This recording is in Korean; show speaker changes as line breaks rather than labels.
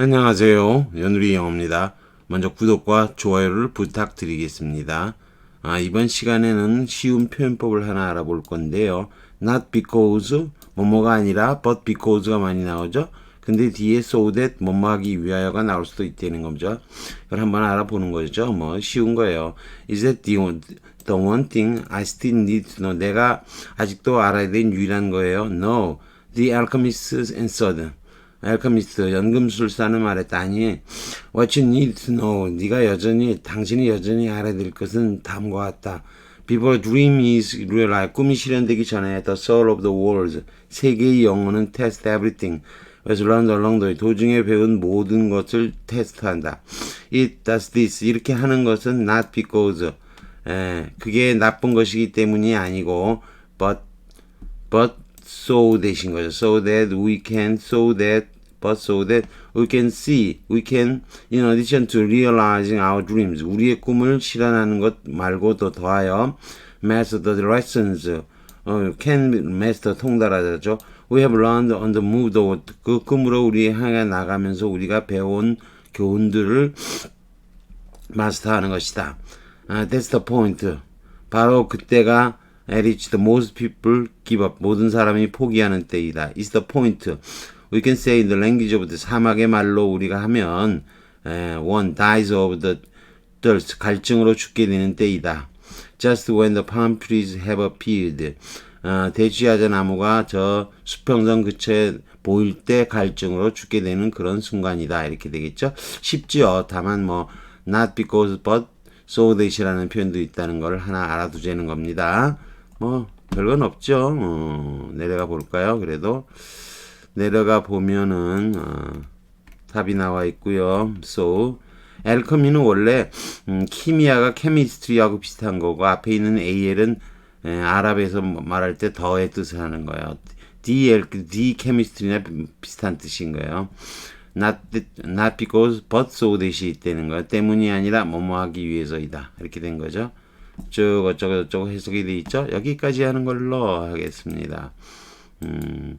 안녕하세요. 연우리 영어입니다. 먼저 구독과 좋아요를 부탁드리겠습니다. 아, 이번 시간에는 쉬운 표현법을 하나 알아볼 건데요. not because, 뭐뭐가 아니라 but because가 많이 나오죠. 근데 뒤에 so that, 뭐뭐 하기 위하여가 나올 수도 있다는 거죠. 그걸 한번 알아보는 거죠. 뭐, 쉬운 거예요. Is that the, the one thing I still need to know? 내가 아직도 알아야 될 유일한 거예요. No. The alchemist answered. 알카미스트 연금술사는 말했다 아니 what you need to know 네가 여전히 당신이 여전히 알아야 될 것은 다음과 같다 before dream is realized 꿈이 실현되기 전에 the soul of the world 세계의 영혼은 test everything the way 도중에 배운 모든 것을 테스트한다 it does this 이렇게 하는 것은 not because 에, 그게 나쁜 것이기 때문이 아니고 but but so 대신 거죠. So that we can, so that, but so that we can see, we can, in addition to realizing our dreams, 우리의 꿈을 실현하는 것 말고도 더하여 master the lessons, 어, can master 통달하죠. We have learned on the move. 그 꿈으로 우리 향해 나가면서 우리가 배운 교훈들을 마스터하는 것이다. 아, that's the point. 바로 그때가 at which the most people give up. 모든 사람이 포기하는 때이다. is the point. We can say the language of the 사막의 말로 우리가 하면 에, one dies of the thirst. 갈증으로 죽게 되는 때이다. Just when the palm trees have appeared. 어, 대지하자 나무가 저 수평선 그체에 보일 때 갈증으로 죽게 되는 그런 순간이다. 이렇게 되겠죠. 쉽지요. 다만 뭐 not because but so that이라는 표현도 있다는 걸 하나 알아두자는 겁니다. 뭐 별건 없죠. 어, 내려가 볼까요? 그래도 내려가 보면은 어, 답이 나와 있고요. So 알커미는 원래 음, 키미아가 케미스트리하고 비슷한 거고 앞에 있는 AL은 에, 아랍에서 뭐 말할 때 더의 뜻을 하는 거예요. D, D 케미스트리나 비슷한 뜻인 거예요. Not, not because but so that이 있다는 거예요. 때문이 아니라 뭐뭐 하기 위해서이다. 이렇게 된 거죠. 쭉 어쩌고 저쩌고 해석이 돼 있죠. 여기까지 하는 걸로 하겠습니다. 음,